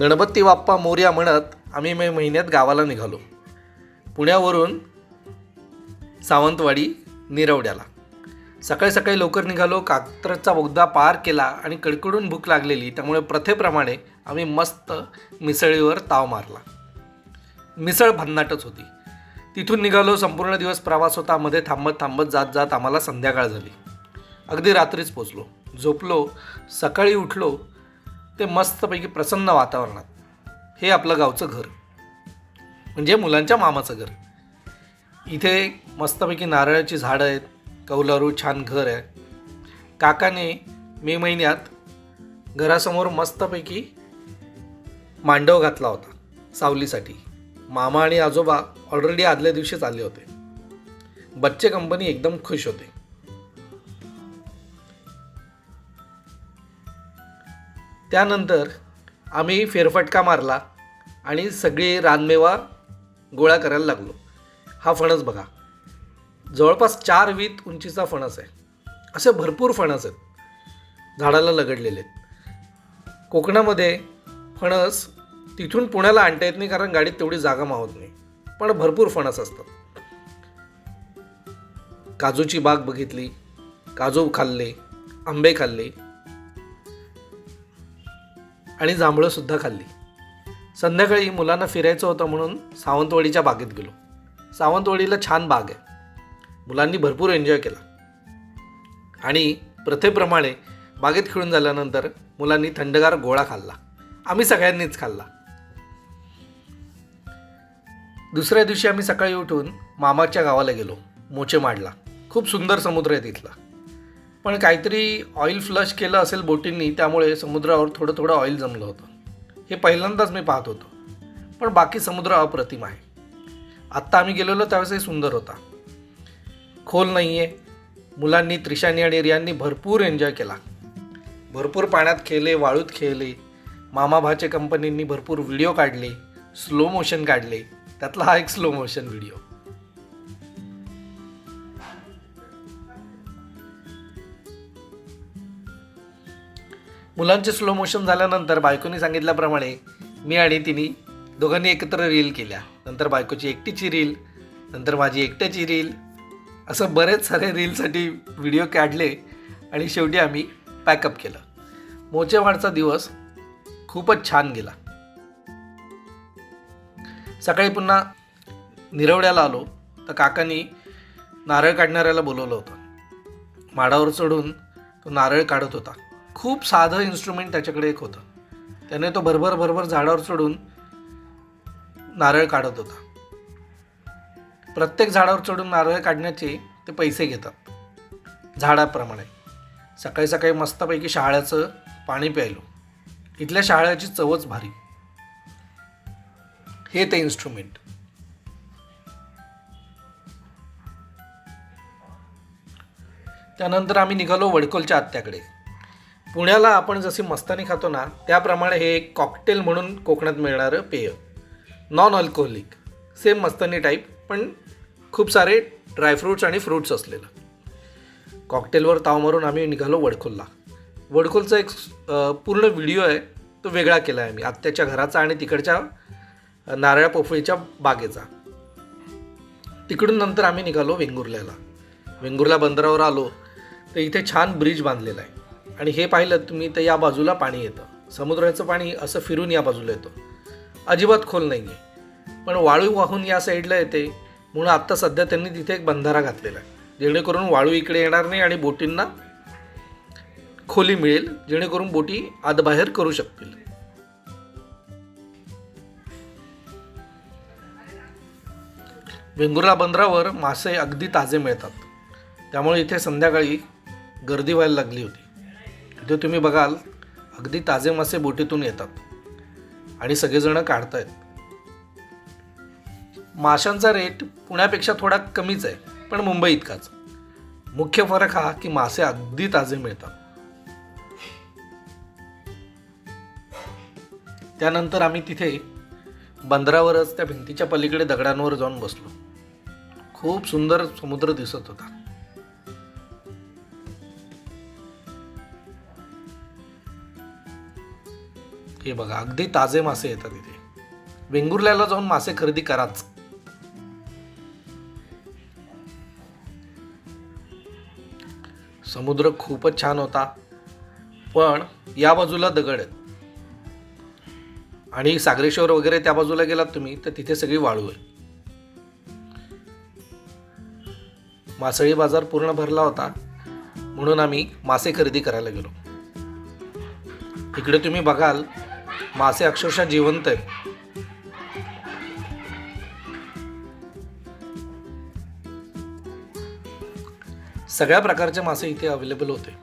गणपती बाप्पा मोर्या म्हणत आम्ही मे महिन्यात गावाला निघालो. पुण्यावरून सावंतवाडी निरवड्याला. सकाळी सकाळी लवकर निघालो कात्रचा बोगदा पार केला आणि कडकडून भूक लागलेली त्यामुळे प्रथेप्रमाणे आम्ही मस्त मिसळीवर ताव मारला. मिसळ भन्नाटच होती. तिथून निघालो संपूर्ण दिवस प्रवास होता मध्ये थांबत थांबत जात जात आम्हाला संध्याकाळ झाली. अगदी रात्रीच पोचलो. झोपलो सकाळी उठलो ते मस्तपैकी प्रसन्न वातावरणात. हे आपलं गावचं घर. म्हणजे मुलांच्या मामाचं घर. इथे मस्तपैकी नारळाची झाडं आहेत कौलारू छान घर आहे. काकाने मे महिन्यात घरासमोर मस्तपैकी मांडव घातला होता सावलीसाठी. मामा आणि आजोबा ऑलरेडी आदल्या दिवशीच आले होते. बच्चे कंपनी एकदम खुश होते. त्यानंतर आम्ही फेरफटका मारला आणि सगळी रानमेवा गोळा करायला लागलो. हा फणस बघा. जवळपास चार वीत उंचीचा फणस आहे. असे भरपूर फणस आहेत. झाडाला लगडलेले आहेत. कोकणामध्ये फणस तिथून पुण्याला आणता येत नाही कारण गाडीत तेवढी जागा मावत नाही. पण भरपूर फणस असतात. काजूची बाग बघितली काजू खाल्ले आंबे खाल्ले आणि जांभळंसुद्धा खाल्ली. संध्याकाळी मुलांना फिरायचं होतं म्हणून सावंतवाडीच्या बागेत गेलो. सावंतवाडीला छान बाग आहे. मुलांनी भरपूर एन्जॉय केला. आणि प्रथेप्रमाणे बागेत खेळून झाल्यानंतर मुलांनी थंडगार गोळा खाल्ला. आम्ही सगळ्यांनीच खाल्ला. दुसऱ्या दिवशी आम्ही सकाळी उठून मामाच्या गावाला गेलो. मोचेमाडला खूप सुंदर समुद्र आहे तिथला. पण काहीतरी ऑइल फ्लश केलं असेल बोटींनी त्यामुळे समुद्रावर थोडं थोडं ऑइल जमलं होतं. हे पहिल्यांदाच मी पाहत होतो. पण बाकी समुद्र अप्रतिम आहे. आत्ता आम्ही गेलेलो त्यावेळेसही सुंदर होता. खोल नाही आहे मुलांनी त्रिशानी आणि रियांनी भरपूर एन्जॉय केला. भरपूर पाण्यात खेळले वाळूत खेळले. मामाभाचे कंपनींनी भरपूर व्हिडिओ काढले. स्लो मोशन काढले. त्यातला हा एक स्लो मोशन व्हिडिओ मुलांचे स्लो मोशन झाल्यानंतर बायकोनी सांगितल्याप्रमाणे मी आणि तिने दोघांनी एकत्र रील केल्या. नंतर बायकोची एकटीची रील नंतर माझी एकट्याची रील असं बरेच सारे रीलसाठी व्हिडिओ काढले आणि शेवटी आम्ही पॅकअप केलं. मोचेवाडचा दिवस खूपच छान गेला. सकाळी पुन्हा निरवड्याला आलो तर काकांनी नारळ काढणाऱ्याला बोलवलं होतं. माडावर चढून तो नारळ काढत होता. खूप साधं इन्स्ट्रुमेंट त्याच्याकडे एक होतं. त्याने तो भरभर भरभर झाडावर चढून नारळ काढत होता. प्रत्येक झाडावर चढून नारळ काढण्याचे ते पैसे घेतात. झाडाप्रमाणे. सकाळी सकाळी मस्तपैकी शहाळ्याचं पाणी प्यायलो. इथल्या शहाळ्याची चवच भारी. हे ते इन्स्ट्रुमेंट त्यानंतर आम्ही निघालो वडकोलच्या आत्याकडे. पुण्याला आपण जशी मस्तानी खातो ना त्याप्रमाणे हे एक कॉकटेल म्हणून कोकणात मिळणारं पेय. Non alcoholic same Mastani type पण खूप सारे ड्रायफ्रूट्स आणि फ्रूट्स असलेलं. कॉकटेलवर ताव मारून आम्ही निघालो वडखोलला. वडखोलचा एक पूर्ण व्हिडिओ आहे तो वेगळा केला आहे मी आत्याच्या घराचा आणि तिकडच्या नारळ पोफळीच्या बागेचा. तिकडून नंतर आम्ही निघालो वेंगुर्ल्याला. वेंगुर्ला बंदरावर आलो. तर इथे छान ब्रिज बांधलेला आहे. आणि हे पाहिलं तुम्ही तर या बाजूला पाणी येतं. समुद्राचं पाणी असं फिरून या बाजूला येतं. अजिबात खोल नाही आहे पण वाळू वाहून या साईडला येते. म्हणून आत्ता सध्या त्यांनी तिथे एक बंधारा घातलेला आहे. जेणेकरून वाळू इकडे येणार नाही आणि बोटींना खोली मिळेल. जेणेकरून बोटी आतबाहेर करू शकतील. वेंगुर्ला बंदरावर मासे अगदी ताजे मिळतात. त्यामुळे इथे संध्याकाळी गर्दी व्हायला लागली होती. तिथे तुम्ही बघाल अगदी ताजे मासे बोटीतून येतात. आणि सगळेजण काढतायत. माशांचा रेट पुण्यापेक्षा थोडा कमीच आहे पण मुंबई इतकाच. मुख्य फरक हा की मासे अगदी ताजे मिळतात. त्यानंतर आम्ही तिथे बंदरावरच त्या भिंतीच्या पलीकडे दगडांवर जाऊन बसलो. खूप सुंदर समुद्र दिसत होता. हे बघा अगदी ताजे मासे येतात इथे. वेंगुर्ल्याला जाऊन मासे खरेदी कराच. समुद्र खूपच छान होता पण या बाजूला दगड आहेत. आणि सागरेश्वर वगैरे त्या बाजूला गेलात तुम्ही तर तिथे सगळी वाळू आहे मासळी बाजार पूर्ण भरला होता म्हणून आम्ही मासे खरेदी करायला गेलो. इकडे तुम्ही बघाल मासे अक्षरशः जिवंत आहेत. सगळ्या प्रकारचे मासे इथे अवेलेबल होते.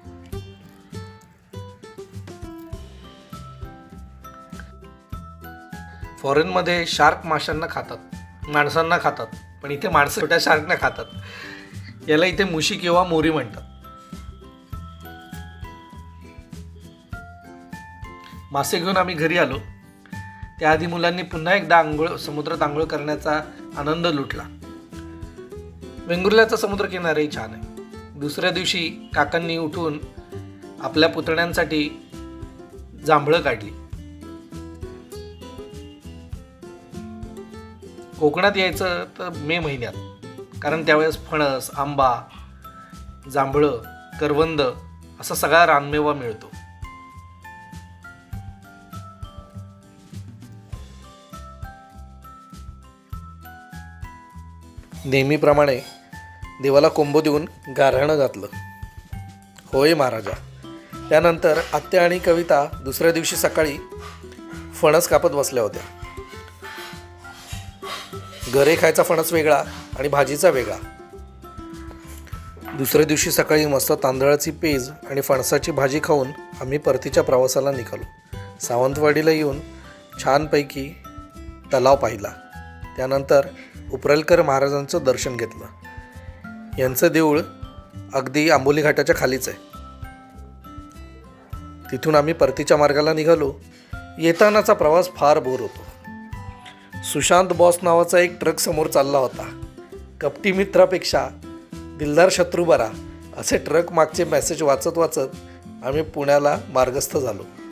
फॉरेनमध्ये शार्क माशांना खातात माणसांना खातात पण इथे माणसं छोट्या शार्कना खातात. याला इथे मुशी किंवा मोरी म्हणतात. मासे घेऊन आम्ही घरी आलो. त्याआधी मुलांनी पुन्हा एकदा आंघोळ समुद्रात आंघोळ करण्याचा आनंद लुटला. वेंगुर्ल्याचा समुद्रकिनाराही छान आहे. दुसऱ्या दिवशी काकांनी उठून आपल्या पुतण्यांसाठी जांभळं काढली. कोकणात यायचं तर मे महिन्यात कारण त्यावेळेस फणस आंबा जांभळं करवंद असा सगळा रानमेवा मिळतो. नेहमीप्रमाणे देवाला कोंबो देऊन गारहाणं घातलं. होय महाराजा. त्यानंतर आत्या आणि कविता दुसऱ्या दिवशी सकाळी फणस कापत बसल्या होत्या. घरे खायचा फणस वेगळा आणि भाजीचा वेगळा. दुसऱ्या दिवशी सकाळी मस्त तांदळाची पेज आणि फणसाची भाजी खाऊन आम्ही परतीच्या प्रवासाला निघालो. सावंतवाडीला येऊन छानपैकी तलाव पाहिला. त्यानंतर उपरलकर महाराजांचं दर्शन घेतलं. यांचं देऊळ अगदी आंबोली घाटाच्या खालीच आहे. तिथून आम्ही परतीच्या मार्गाला निघालो. येतानाचा प्रवास फार बोर होतो. सुशांत बॉस नावाचा एक ट्रक समोर चालला होता. कपटी मित्रापेक्षा दिलदार शत्रू बरा असे ट्रक मागचे मेसेज वाचत वाचत आम्ही पुण्याला मार्गस्थ झालो.